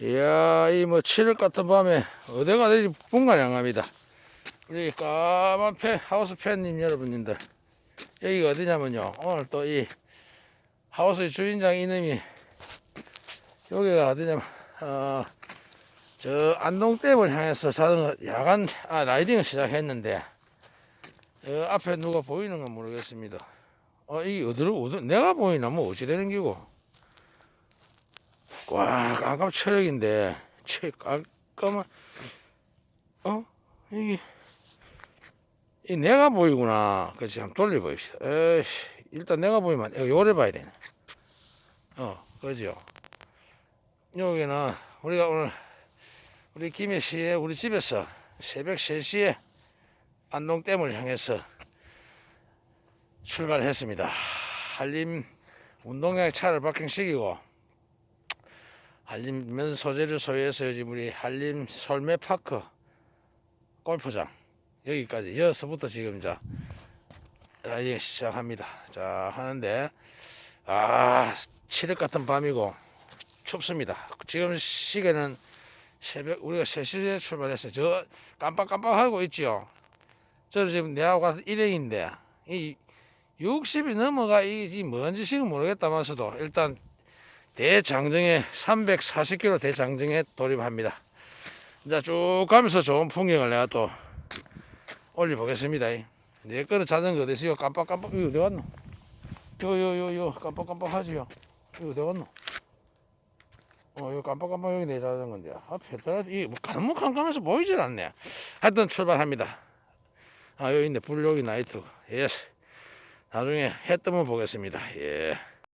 이야, 이 뭐 7월 같은 밤에 어디가 되지 분간양합니다. 우리 까만 팬, 하우스 팬님 여러분님들. 여기가 어디냐면요. 오늘 또 이 하우스의 주인장 이놈이 여기가 어디냐면, 어, 저 안동댐을 향해서 자전거 야간, 아, 라이딩을 시작했는데, 저 앞에 누가 보이는 건 모르겠습니다. 어, 이게 어디로, 어디, 내가 보이나? 뭐 어찌 되는 기고? 와, 깜깜 철학인데, 채, 깜깜한, 어? 이게, 이 내가 보이구나. 그렇지, 한번 돌려보십시다. 에이, 일단 내가 보이면, 요래 봐야 되네. 어, 그죠. 여기는, 우리가 오늘, 우리 김해 씨의 우리 집에서 새벽 3시에 안동댐을 향해서 출발했습니다. 한림 운동장에 차를 파킹시키고, 한림면 소재를 소유해서 요즘 우리 한림 솔매파크 골프장 여기까지 여기서부터 지금 자 라이딩 시작합니다. 자 하는데 아 칠흑 같은 밤이고 춥습니다. 지금 시계는 새벽 우리가 3시에 출발했어요. 저 깜빡깜빡하고 있지요. 저는 지금 내하고 일행인데 이 60이 넘어가 이, 이 뭔지 지금 모르겠다면서도 일단 대장정에 340km 대장정에 돌입합니다. 이제 쭉 가면서 좋은 풍경을 내가 또 올려보겠습니다. 내 거는 자전거 어디 있어요? 깜빡깜빡 이거 어디 갔노? 요 요 요 요 깜빡깜빡 하지요? 이거 어디 갔노? 어, 이거 깜빡깜빡 여기 내 자전거인데. 아, 페달이 이뭐 너무 깜깜해서 보이질 않네. 하여튼 출발합니다. 아, 여기 있네. 불 여기 나이트. 예. 나중에 해 뜨면 보겠습니다. 예.